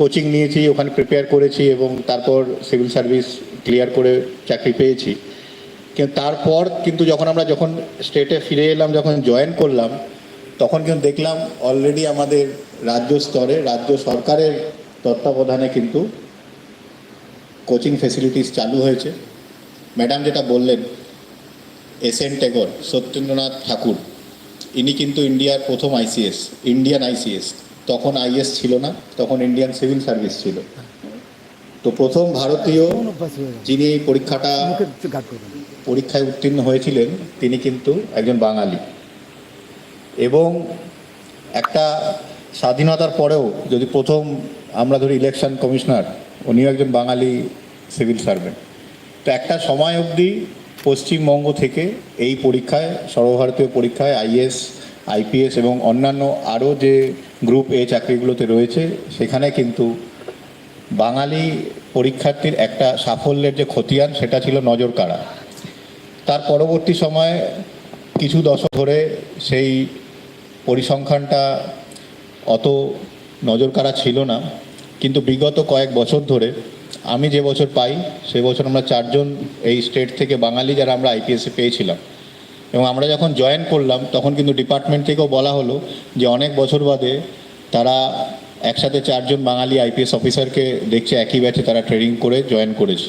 Coaching নিয়েছি, ওখানে prepare করেছি এবং তারপর সিভিল সার্ভিস ক্লিয়ার করে চাকরি পেয়েছি। কিন্তু তারপর কিন্তু যখন আমরা যখন স্টেটে ফিরে এলাম, যখন জয়েন করলাম, তখন কিন্তু দেখলাম অলরেডি আমাদের রাজ্য স্তরে, রাজ্য সরকারের তত্ত্বাবধানে কিন্তু কোচিং ফেসিলিটিস চালু হয়েছে। ম্যাডাম যেটা বললেন, এস এন টেগর, সত্যেন্দ্রনাথ ঠাকুর, ইনি কিন্তু ইন্ডিয়ার প্রথম আইসিএস, ইন্ডিয়ান আইসিএস। তখন আইএস ছিল না, তখন ইন্ডিয়ান সিভিল সার্ভিস ছিল। তো প্রথম ভারতীয় যিনি এই পরীক্ষাটা পরীক্ষায় উত্তীর্ণ হয়েছিলেন, তিনি কিন্তু একজন বাঙালি। এবং একটা স্বাধীনতার পরেও যদি প্রথম আমরা ধরি ইলেকশন কমিশনার উনিও একজন বাঙালি সিভিল সার্ভেন্ট তো একটা সময় অবধি পশ্চিমবঙ্গ থেকে এই পরীক্ষায়, সর্বভারতীয় পরীক্ষায় আইএস আইপিএস এবং অন্যান্য আরও যে গ্রুপ এ চাকরিগুলোতে রয়েছে। সেখানে কিন্তু বাঙালি পরীক্ষার্থীর একটা সাফল্যের যে খতিয়ান, সেটা ছিল নজর কাড়া। তার পরবর্তী সময়ে কিছু দশক ধরে সেই পরিসংখ্যানটা অত নজর কাড়া ছিল না। কিন্তু বিগত কয়েক বছর ধরে আমি যে বছর পাই, সে বছর আমরা চারজন এই স্টেট থেকে বাঙালি যারা আমরা আইপিএসে পেয়েছিলাম। এবং আমরা যখন জয়েন করলাম, তখন কিন্তু ডিপার্টমেন্ট থেকেও বলা হলো যে অনেক বছর বাদে তারা একসাথে চারজন বাঙালি আইপিএস অফিসারকে দেখছে, একই ব্যাচে তারা ট্রেনিং করে জয়েন করেছে।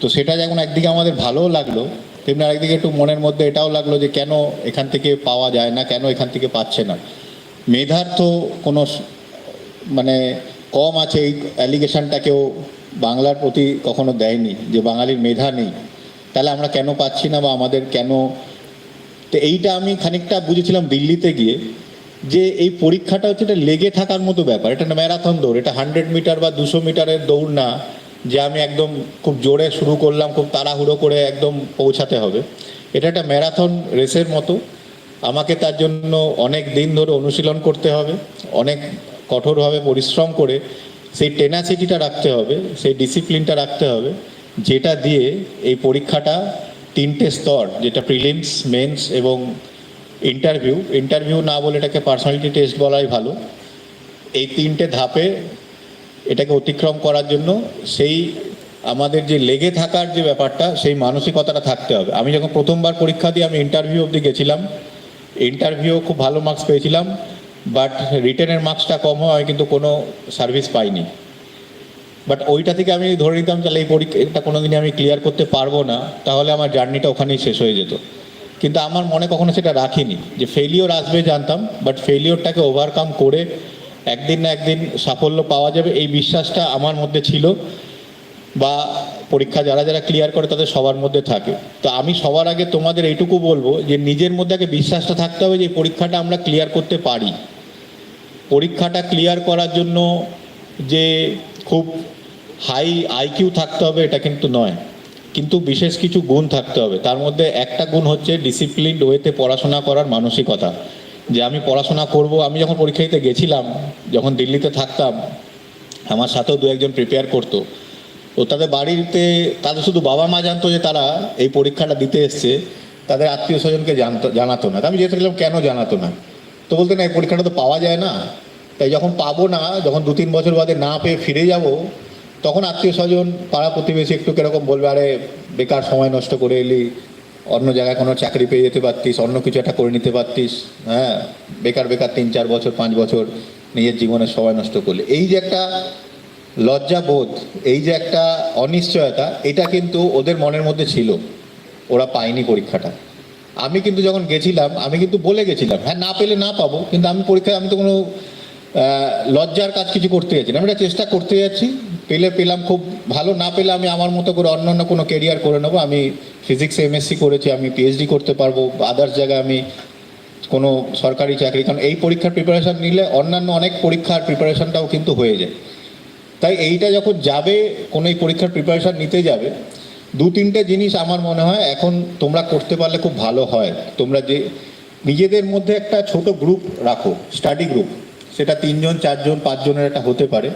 তো সেটা যেমন একদিকে আমাদের ভালোও লাগল, তেমনি আরেকদিকে একটু মনের মধ্যে এটাও লাগল যে কেন এখান থেকে পাওয়া যায় না, কেন এখান থেকে পাচ্ছে না। মেধার তো কোনো মানে কম আছে, এই অ্যালিগেশনটা কেউ বাংলার প্রতি কখনো দেয়নি যে বাঙালির মেধা নেই। তাহলে আমরা কেন পাচ্ছি না বা আমাদের কেন তো এইটা আমি খানিকটা বুঝেছিলাম দিল্লিতে গিয়ে, যে এই পরীক্ষাটা হচ্ছে এটা লেগে থাকার মতো ব্যাপার। এটা ম্যারাথন দৌড়, এটা হান্ড্রেড মিটার বা দুশো মিটারের দৌড় না, যে আমি একদম খুব জোরে শুরু করলাম, খুব তাড়াহুড়ো করে একদম পৌঁছাতে হবে। এটা একটা ম্যারাথন রেসের মতো। আমাকে তার জন্য অনেক দিন ধরে অনুশীলন করতে হবে, অনেক কঠোরভাবে পরিশ্রম করে সেই টেনাসিটিটা রাখতে হবে, সেই ডিসিপ্লিনটা রাখতে হবে, যেটা দিয়ে এই পরীক্ষাটা তিনটে স্তর, যেটা প্রিলিমস মেন্স এবং ইন্টারভিউ ইন্টারভিউ না বলে এটাকে পার্সোনালিটি টেস্ট বলাই ভালো। এই তিনটে ধাপে এটাকে অতিক্রম করার জন্য সেই আমাদের যে লেগে থাকার যে ব্যাপারটা, সেই মানসিকতাটা থাকতে হবে। আমি যখন প্রথমবার পরীক্ষা দিয়ে আমি ইন্টারভিউ অবধি গেছিলাম ইন্টারভিউ খুব ভালো মার্কস পেয়েছিলাম বাট রিটেনের মার্কসটা কম হয় আমি কিন্তু কোনো সার্ভিস পাইনি। বাট ওইটা থেকে আমি ধরে নিতাম, তাহলে এই পরীক্ষাটা কোনোদিনই আমি ক্লিয়ার করতে পারব না, তাহলে আমার জার্নিটা ওখানেই শেষ হয়ে যেত। কিন্তু আমার মনে কখনো সেটা রাখিনি, যে ফেলিওর আসবে জানতাম বাট ফেলিওরটাকে ওভারকাম করে একদিন না একদিন সাফল্য পাওয়া যাবে, এই বিশ্বাসটা আমার মধ্যে ছিল, বা পরীক্ষা যারা যারা ক্লিয়ার করে তাদের সবার মধ্যে থাকে। তো আমি সবার আগে তোমাদের এইটুকু বলব, যে নিজের মধ্যে আগে বিশ্বাসটা থাকতে হবে যে পরীক্ষাটা আমরা ক্লিয়ার করতে পারি। পরীক্ষাটা ক্লিয়ার করার জন্য যে খুব হাই আইকিউ থাকতে হবে, এটা কিন্তু নয়। কিন্তু বিশেষ কিছু গুণ থাকতে হবে। তার মধ্যে একটা গুণ হচ্ছে ডিসিপ্লিন ওয়েতে পড়াশোনা করার মানসিকতা। যে আমি পড়াশোনা করব, আমি যখন পরীক্ষা দিতে গেছিলাম, যখন দিল্লিতে থাকতাম, আমার সাথেও দু একজন প্রিপেয়ার করতো। তো তাদের বাড়িতে, তাদের শুধু বাবা মা জানতো যে তারা এই পরীক্ষাটা দিতে এসছে, তাদের আত্মীয় স্বজনকে জানতো, জানাতো না। আমি যেতে গেলাম, কেন জানাতো না? তো বলতে না, এই পরীক্ষাটা তো পাওয়া যায় না। তাই যখন পাবো না, যখন দু তিন বছর বাদে না পেয়ে ফিরে যাব, তখন আত্মীয় স্বজন, পাড়া প্রতিবেশী একটু কীরকম বলবে, আরে, বেকার সময় নষ্ট করে এলি, অন্য জায়গায় কোনো চাকরি পেয়ে যেতে পারতিস, অন্য কিছু একটা করে নিতে পারতিস হ্যাঁ বেকার বেকার তিন, চার বছর, পাঁচ বছর নিজের জীবনের সময় নষ্ট করলে। এই যে একটা লজ্জাবোধ এই যে একটা অনিশ্চয়তা, এটা কিন্তু ওদের মনের মধ্যে ছিল। ওরা পায়নি পরীক্ষাটা। আমি কিন্তু যখন গেছিলাম, আমি কিন্তু বলে গেছিলাম হ্যাঁ না পেলে না পাবো, কিন্তু আমি পরীক্ষায়, আমি তো কোনো লজ্জার কাজ কিছু করতে যাচ্ছি না। আমি এটা চেষ্টা করতে যাচ্ছি। পেলে পেলাম, খুব ভালো না পেলে আমি আমার মতো করে অন্য অন্য কোনো কেরিয়ার করে নেব। আমি ফিজিক্সে এমএসসি করেছি, আমি পিএইচডি করতে পারব। আদার্স জায়গায় আমি কোনো সরকারি চাকরি, কারণ এই পরীক্ষার প্রিপারেশান নিলে অন্যান্য অনেক পরীক্ষার প্রিপারেশনটাও কিন্তু হয়ে যায়। তাই এইটা যখন যাবে, কোনো এই পরীক্ষার প্রিপারেশান নিতে যাবে, দু তিনটে জিনিস আমার মনে হয় এখন তোমরা করতে পারলে খুব ভালো হয়। তোমরা যে নিজেদের মধ্যে একটা ছোট গ্রুপ রাখো স্টাডি গ্রুপ সেটা তিনজন, চারজন, পাঁচজনের একটা হতে পারে।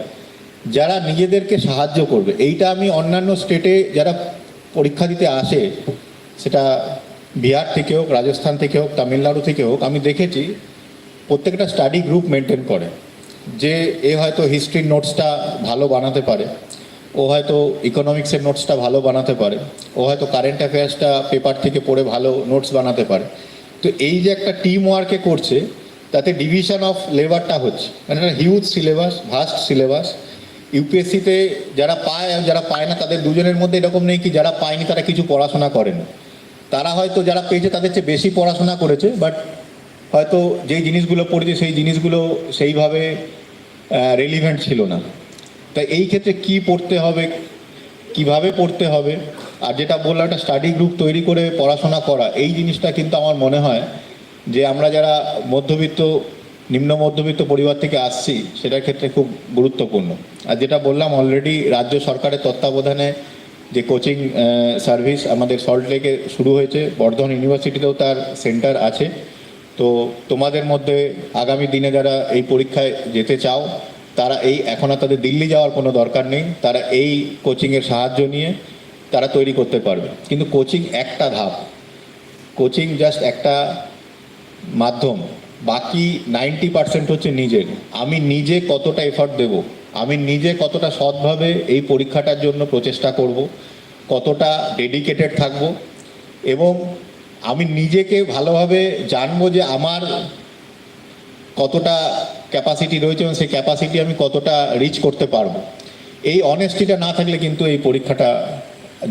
যারা নিজেদেরকে সাহায্য করবে, এইটা আমি অন্যান্য স্টেটে যারা পরীক্ষা দিতে আসে, সেটা বিহার থেকে হোক, রাজস্থান থেকে হোক, তামিলনাড়ু থেকে হোক, আমি দেখেছি প্রত্যেকটা স্টাডি গ্রুপ মেনটেন করে। যে এ হয়তো হিস্ট্রির নোটসটা ভালো বানাতে পারে, ও হয়তো ইকোনমিক্সের নোটসটা ভালো বানাতে পারে, ও হয়তো কারেন্ট অ্যাফেয়ার্সটা পেপার থেকে পড়ে ভালো নোটস বানাতে পারে। তো এই যে একটা টিম ওয়ার্কে করছে তাতে ডিভিশন অফ লেবারটা হচ্ছে। মানে হিউজ সিলেবাস ভাস্ট সিলেবাস ইউপিএসসিতে যারা পায় আর যারা পায় না, তাদের দুজনের মধ্যে এরকম নেই কি যারা পায়নি তারা কিছু পড়াশোনা করেনি। তারা হয়তো যারা পেয়েছে তাদের চেয়ে বেশি পড়াশোনা করেছে বাট হয়তো যেই জিনিসগুলো পড়েছে সেই জিনিসগুলো সেইভাবে রেলিভেন্ট ছিল না। তাই এই ক্ষেত্রে কি পড়তে হবে, কীভাবে পড়তে হবে, আর যেটা বললাম একটা স্টাডি গ্রুপ তৈরি করে পড়াশোনা করা, এই জিনিসটা কিন্তু আমার মনে হয় যে আমরা যারা মধ্যবিত্ত, নিম্ন মধ্যবিত্ত পরিবার থেকে আসছি, সেটার ক্ষেত্রে খুব গুরুত্বপূর্ণ। আর যেটা বললাম অলরেডি রাজ্য সরকারের তত্ত্বাবধানে যে কোচিং সার্ভিস আমাদের সল্ট লেকে শুরু হয়েছে, বর্ধমান ইউনিভার্সিটিতেও তার সেন্টার আছে। তো তোমাদের মধ্যে আগামী দিনে যারা এই পরীক্ষায় যেতে চাও, তারা এই, এখন আর তাদের দিল্লি যাওয়ার কোনো দরকার নেই। তারা এই কোচিংয়ের সাহায্য নিয়ে তারা তৈরি করতে পারবে। কিন্তু কোচিং একটা ধাপ। কোচিং জাস্ট একটা মাধ্যম, বাকি নাইনটি পার্সেন্ট হচ্ছে নিজের। আমি নিজে কতটা এফর্ট দেব? আমি নিজে কতটা সৎভাবে এই পরীক্ষাটার জন্য প্রচেষ্টা করব? কতটা ডেডিকেটেড থাকব? এবং আমি নিজেকে ভালোভাবে জানব যে আমার কতটা ক্যাপাসিটি রয়েছে এবং সেই ক্যাপাসিটি আমি কতটা রিচ করতে পারব। এই অনেস্টিটা না থাকলে কিন্তু এই পরীক্ষাটা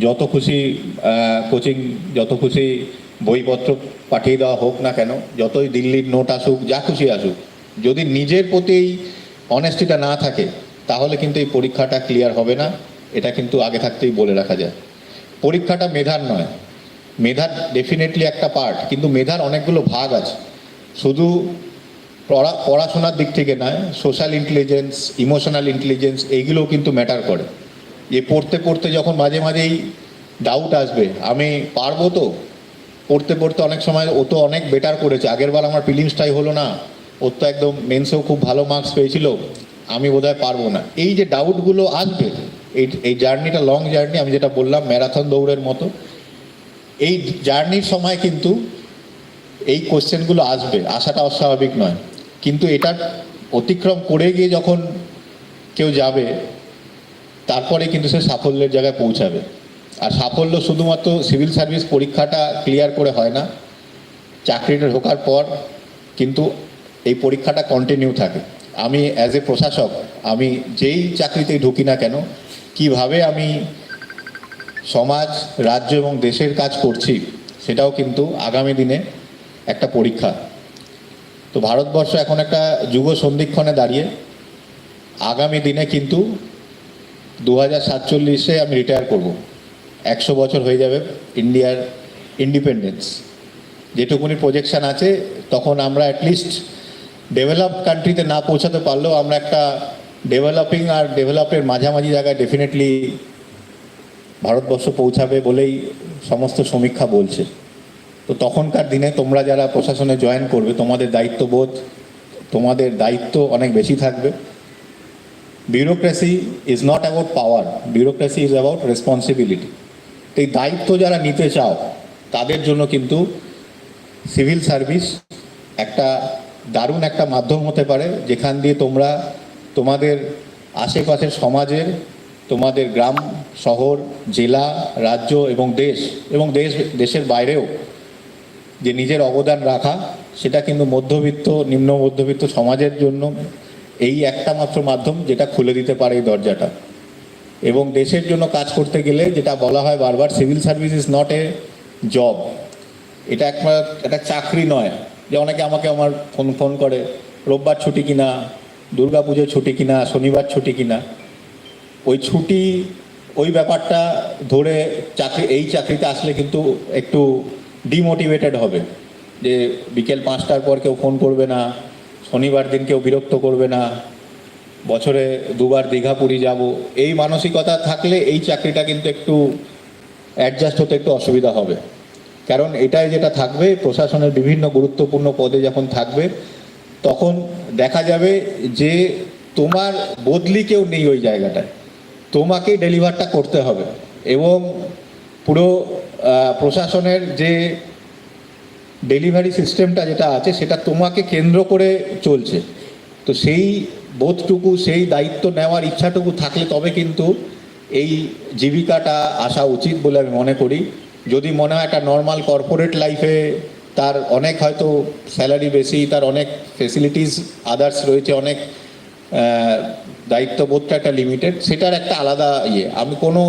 যত খুশি কোচিং যত খুশি বইপত্র পাঠিয়ে দেওয়া হোক না কেন, যতই দিল্লির নোট আসুক, যা খুশি আসুক, যদি নিজের প্রতি এই অনেস্টিটা না থাকে, তাহলে কিন্তু এই পরীক্ষাটা ক্লিয়ার হবে না। এটা কিন্তু আগে থাকতেই বলে রাখা যায়। পরীক্ষাটা মেধার নয়। মেধার ডেফিনেটলি একটা পার্ট কিন্তু মেধার অনেকগুলো ভাগ আছে। শুধু পড়া, পড়াশোনার দিক থেকে নয় সোশ্যাল ইন্টেলিজেন্স ইমোশনাল ইন্টেলিজেন্স এইগুলোও কিন্তু ম্যাটার করে। যে পড়তে পড়তে যখন মাঝে, মাঝেই ডাউট আসবে, আমি পারব তো? পড়তে পড়তে অনেক সময় ও তো অনেক বেটার করেছে। আগেরবার আমার প্রিলিমসটাই হলো না। ওর তো একদম মেন্সেও খুব ভালো মার্কস পেয়েছিল। আমি বোধহয় পারব না। এই যে ডাউটগুলো আসবে, এই এই জার্নিটা লং জার্নি আমি যেটা বললাম ম্যারাথন দৌড়ের মতো, এই জার্নির সময় কিন্তু এই কোশ্চেনগুলো আসবে। আসাটা অস্বাভাবিক নয়। কিন্তু এটা অতিক্রম করে গিয়ে যখন কেউ যাবে, তারপরে কিন্তু সে সাফল্যের জায়গায় পৌঁছাবে। আর সাফল্য শুধুমাত্র সিভিল সার্ভিস পরীক্ষাটা ক্লিয়ার করে হয় না, চাকরিটা ঢোকার পর কিন্তু এই পরীক্ষাটা কন্টিনিউ থাকে। আমি অ্যাজ এ প্রশাসক, আমি যেই চাকরিতেই ঢুকি না কেন, কীভাবে আমি সমাজ, রাজ্য এবং দেশের কাজ করছি সেটাও কিন্তু আগামী দিনে একটা পরীক্ষা। তো ভারতবর্ষ এখন একটা যুগ সন্ধিক্ষণে দাঁড়িয়ে, আগামী দিনে কিন্তু দু হাজার সাতচল্লিশে আমি রিটায়ার করব। একশো বছর হয়ে যাবে ইন্ডিয়ার ইন্ডিপেন্ডেন্স যেটুকুনি প্রজেকশন আছে, তখন আমরা অ্যাটলিস্ট ডেভেলপ কান্ট্রিতে না পৌঁছাতে পারলেও আমরা একটা ডেভেলপিং আর ডেভেলপের মাঝামাঝি জায়গায় ডেফিনেটলি ভারতবর্ষ পৌঁছাবে বলেই সমস্ত সমীক্ষা বলছে। তো তখনকার দিনে তোমরা যারা প্রশাসনে জয়েন করবে, তোমাদের দায়িত্ববোধ, তোমাদের দায়িত্ব অনেক বেশি থাকবে। Bureaucracy is not about power bureaucracy is about responsibility এই দায়িত্ব যারা নিতে চাও, তাদের জন্য কিন্তু সিভিল সার্ভিস একটা দারুণ একটা মাধ্যম হতে পারে, যেখান দিয়ে তোমরা তোমাদের আশেপাশের সমাজের, তোমাদের গ্রাম, শহর, জেলা, রাজ্য এবং দেশ এবং দেশ, দেশের বাইরেও যে নিজের অবদান রাখা, সেটা কিন্তু মধ্যবিত্ত, নিম্ন মধ্যবিত্ত সমাজের জন্য এই একটা মাত্র মাধ্যম যেটা খুলে দিতে পারে এই দরজাটা। এবং দেশের জন্য কাজ করতে গেলে যেটা বলা হয় বারবার civil service is not a job এটা একবার একটা চাকরি নয়। যে অনেকে আমাকে আমার ফোন ফোন করে, রোববার ছুটি কিনা, দুর্গা পুজোর ছুটি কিনা, শনিবার ছুটি কিনা। ওই ছুটি, ওই ব্যাপারটা ধরে চাকরি, এই চাকরিতে আসলে কিন্তু একটু ডিমোটিভেটেড হবে। যে বিকেল পাঁচটার পর কেউ ফোন করবে না, শনিবার দিন কেউ বিরক্ত করবে না। বছরে দুবার দীঘা পুরী যাব। এই মানসিকতা থাকলে এই চাকরিটা কিন্তু একটু অ্যাডজাস্ট হতে একটু অসুবিধা হবে। কারণ এটাই যেটা থাকবে, প্রশাসনের বিভিন্ন গুরুত্বপূর্ণ পদে যখন থাকবে, তখন দেখা যাবে যে তোমার বদলি কেউ নেই ওই জায়গাটায়। তোমাকেই ডেলিভারটা করতে হবে এবং পুরো প্রশাসনের যে ডেলিভারি সিস্টেমটা যেটা আছে, সেটা তোমাকে কেন্দ্র করে চলছে। তো সেই বোধটুকু সেই দায়িত্ব নেওয়ার ইচ্ছাটুকু থাকলে তবে কিন্তু এই জীবিকাটা আসা উচিত বলে আমি মনে করি। যদি মনে হয় একটা নর্মাল কর্পোরেট লাইফে তার অনেক হয়তো স্যালারি বেশি, তার অনেক ফেসিলিটিস আদার্স রয়েছে, অনেক দায়িত্ববোধটা একটা লিমিটেড সেটার একটা আলাদা ইয়ে। আমি কোনো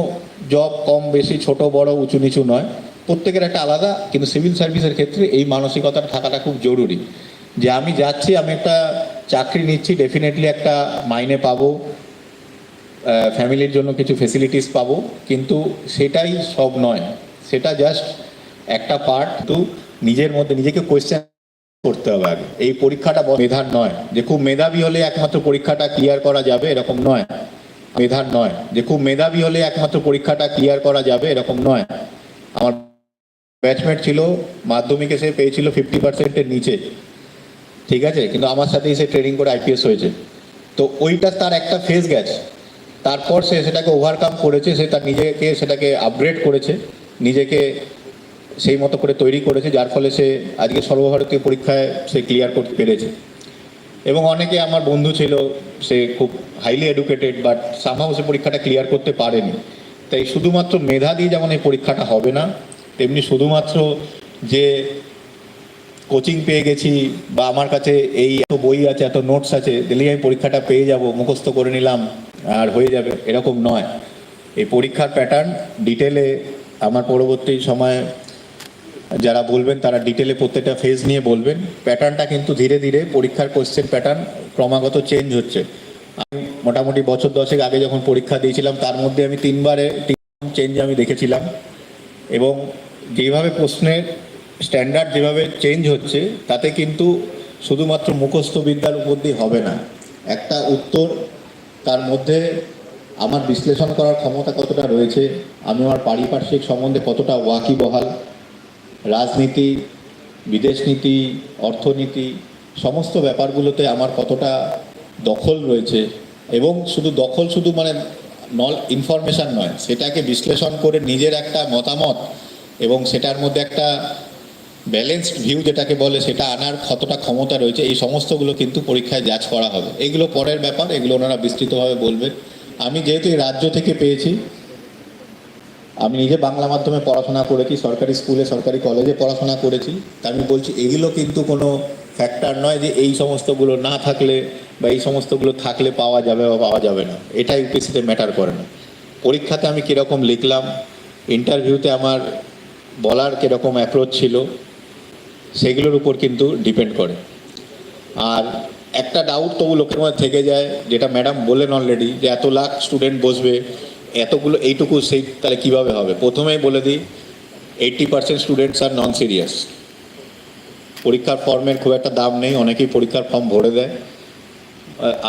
জব কম, বেশি, ছোট, বড়, উঁচু, নিচু নয়। প্রত্যেকের একটা আলাদা, কিন্তু সিভিল সার্ভিসের ক্ষেত্রে এই মানসিকতাটা থাকাটা খুব জরুরি। যে আমি যাচ্ছি, আমি একটা চাকরি নিচ্ছি ডেফিনেটলি একটা মাইনে পাবো ফ্যামিলির জন্য কিছু ফেসিলিটিস পাবো, কিন্তু সেটাই সব নয়। সেটা জাস্ট একটা পার্ট তো নিজের মধ্যে নিজেকে কোয়েশ্চেন করতে হবে আগে। এই পরীক্ষাটা মেধার নয়। যে খুব মেধাবী হলে একমাত্র পরীক্ষাটা ক্লিয়ার করা যাবে, এরকম নয়। মেধার নয়। যে খুব মেধাবী হলে একমাত্র পরীক্ষাটা ক্লিয়ার করা যাবে, এরকম নয়। আমার ব্যাচমেট ছিল, মাধ্যমিকে সে পেয়েছিল ফিফটি পার্সেন্টের নিচে। ঠিক আছে? কিন্তু আমার সাথেই সে ট্রেনিং করে আইপিএস হয়েছে। তো ওইটা তার একটা ফেজ গেছে। তারপর সে সেটাকে ওভারকাম করেছে, সে তার নিজেকে সেটাকে আপগ্রেড করেছে, নিজেকে সেই মতো করে তৈরি করেছে, যার ফলে সে আজকে সর্বভারতীয় পরীক্ষায় সে ক্লিয়ার করতে পেরেছে। এবং অনেকে আমার বন্ধু ছিল, সে খুব হাইলি এডুকেটেড বাট সামহাও সে পরীক্ষাটা ক্লিয়ার করতে পারেনি। তাই শুধুমাত্র মেধা দিয়ে যেমন এই পরীক্ষাটা হবে না, তেমনি শুধুমাত্র যে কোচিং পেয়ে গেছি বা আমার কাছে এই এত বই আছে, এত নোটস আছে দিলেই আমি পরীক্ষাটা পেয়ে যাব, মুখস্থ করে নিলাম, আর হয়ে যাবে, এরকম নয়। এই পরীক্ষার প্যাটার্ন ডিটেলে আমার পরবর্তী সময়ে যারা বলবেন, তারা ডিটেলে প্রত্যেকটা ফেজ নিয়ে বলবেন। প্যাটার্নটা কিন্তু ধীরে ধীরে পরীক্ষার কোশ্চেন প্যাটার্ন ক্রমাগত চেঞ্জ হচ্ছে। আমি মোটামুটি বছর দশেক আগে যখন পরীক্ষা দিয়েছিলাম, তার মধ্যে আমি তিনবারে তিন চেঞ্জ আমি দেখেছিলাম। এবং যেভাবে প্রশ্নের স্ট্যান্ডার্ড যেভাবে চেঞ্জ হচ্ছে, তাতে কিন্তু শুধুমাত্র মুখস্থ বিদ্যার উপর দিয়ে হবে না। একটা উত্তর তার মধ্যে আমার বিশ্লেষণ করার ক্ষমতা কতটা রয়েছে, আমি আমার পারিপার্শ্বিক সম্বন্ধে কতটা ওয়াকিবহাল, রাজনীতি, বিদেশ নীতি, অর্থনীতি, সমস্ত ব্যাপারগুলোতে আমার কতটা দখল রয়েছে এবং শুধু দখল শুধু মানে নল ইনফরমেশন নয়, সেটাকে বিশ্লেষণ করে নিজের একটা মতামত এবং সেটার মধ্যে একটা ব্যালেন্সড ভিউ যেটাকে বলে সেটা আনার কতটা ক্ষমতা রয়েছে, এই সমস্তগুলো কিন্তু পরীক্ষায় যাচ করা হবে। এগুলো পরের ব্যাপার, এগুলো ওনারা বিস্তৃতভাবে বলবেন। আমি যেহেতু এই রাজ্য থেকে পেয়েছি, আমি নিজে বাংলা মাধ্যমে পড়াশোনা করেছি, সরকারি স্কুলে, সরকারি কলেজে পড়াশোনা করেছি, তা আমি বলছি এগুলো কিন্তু কোনো ফ্যাক্টর নয় যে এই সমস্তগুলো না থাকলে বা এই সমস্তগুলো থাকলে পাওয়া যাবে বা পাওয়া যাবে না। এটা ইউপিএসসিতে ম্যাটার করে না। পরীক্ষাতে আমি কীরকম লিখলাম ইন্টারভিউতে আমার বলার কীরকম অ্যাপ্রোচ ছিল সেগুলোর উপর কিন্তু ডিপেন্ড করে। আর একটা ডাউট তবু লোকের মধ্যে থেকে যায়, যেটা ম্যাডাম বললেন অলরেডি যে এত লাখ স্টুডেন্ট বসবে, এতগুলো, এইটুকু সেই তাহলে কীভাবে হবে? প্রথমেই বলে দিই এইট্টি পার্সেন্ট স্টুডেন্টস আর নন সিরিয়াস পরীক্ষার ফর্মের খুব একটা দাম নেই, অনেকেই পরীক্ষার ফর্ম ভরে দেয়।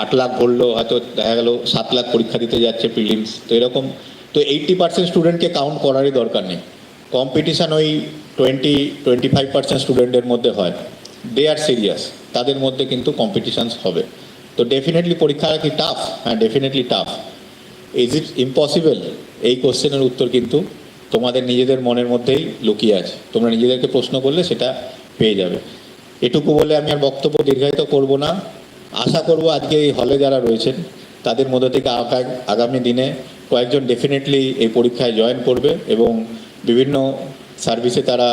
আট লাখ ভরলো হয়তো দেখা গেল সাত লাখ পরীক্ষা দিতে যাচ্ছে প্রিলিমস তো এরকম, তো এইট্টি পার্সেন্ট স্টুডেন্টকে কাউন্ট করারই দরকার নেই। কম্পিটিশান ওই টোয়েন্টি টোয়েন্টি ফাইভ পার্সেন্ট স্টুডেন্টের মধ্যে হয়। দে আর সিরিয়াস তাদের মধ্যে কিন্তু কম্পিটিশানস হবে। তো ডেফিনেটলি পরীক্ষা কি টাফ হ্যাঁ definitely tough is it impossible এই কোশ্চেনের উত্তর কিন্তু তোমাদের নিজেদের মনের মধ্যেই লুকিয়ে আছে। তোমরা নিজেদেরকে প্রশ্ন করলে সেটা পেয়ে যাবে। এটুকু বলে আমি আর বক্তব্য দীর্ঘায়িত করব না। আশা করব আজকে এই হলে যারা রয়েছেন, তাদের মধ্যে থেকে আগা- আগামী দিনে কয়েকজন ডেফিনেটলি এই পরীক্ষায় জয়েন করবে এবং বিভিন্ন সার্ভিসে তারা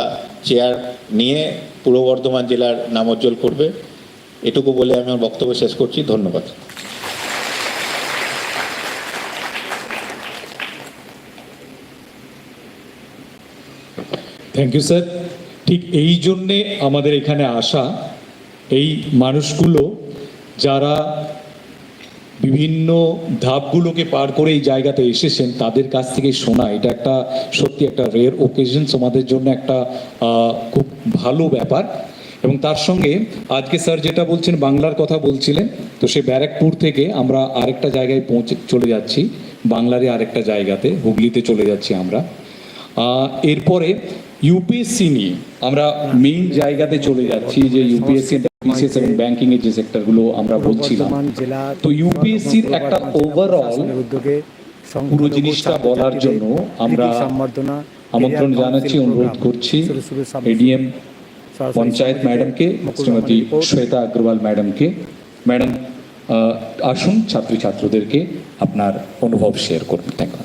চেয়ার নিয়ে পূর্ব বর্ধমান জেলার নাম উজ্জ্বল করবে। এটুকু বলে আমি আমার বক্তব্য শেষ করছি। ধন্যবাদ। থ্যাংক ইউ স্যার ঠিক এই জন্যে আমাদের এখানে আসা এই মানুষগুলো যারা বিভিন্ন ধাপগুলোকে পার করে এই জায়গাতে এসেছেন, তাদের কাছ থেকে শোনা। এটা একটা সত্যি একটা রেয়ার ওকেশন আমাদের জন্য একটা খুব ভালো ব্যাপার। এবং তার সঙ্গে আজকে স্যার যেটা বলছেন, বাংলার কথা বলছিলেন, তো সে ব্যারাকপুর থেকে আমরা আরেকটা জায়গায় পৌঁছে চলে যাচ্ছি। বাংলারই আরেকটা জায়গাতে, হুগলিতে চলে যাচ্ছি আমরা। এরপরে ইউপিএসসি নিয়ে আমরা মেইন জায়গাতে চলে যাচ্ছি যে ইউপিএসসি বিসিএস ব্যাংকিং এর যে আমরা বলছিলাম তো একটা ওভারঅল উদ্যোগে পুরো জিনিসটা বলার জন্য আমরা আমন্ত্রণ জানাচ্ছি অনুরোধ করছি এডিএম পঞ্চায়েত ম্যাডামকে শ্রীমতী শ্বেতা আগ্রওয়াল ম্যাডামকে ম্যাডাম আসুন ছাত্রছাত্রীদেরকে আপনার অনুভব শেয়ার করুন। Thank you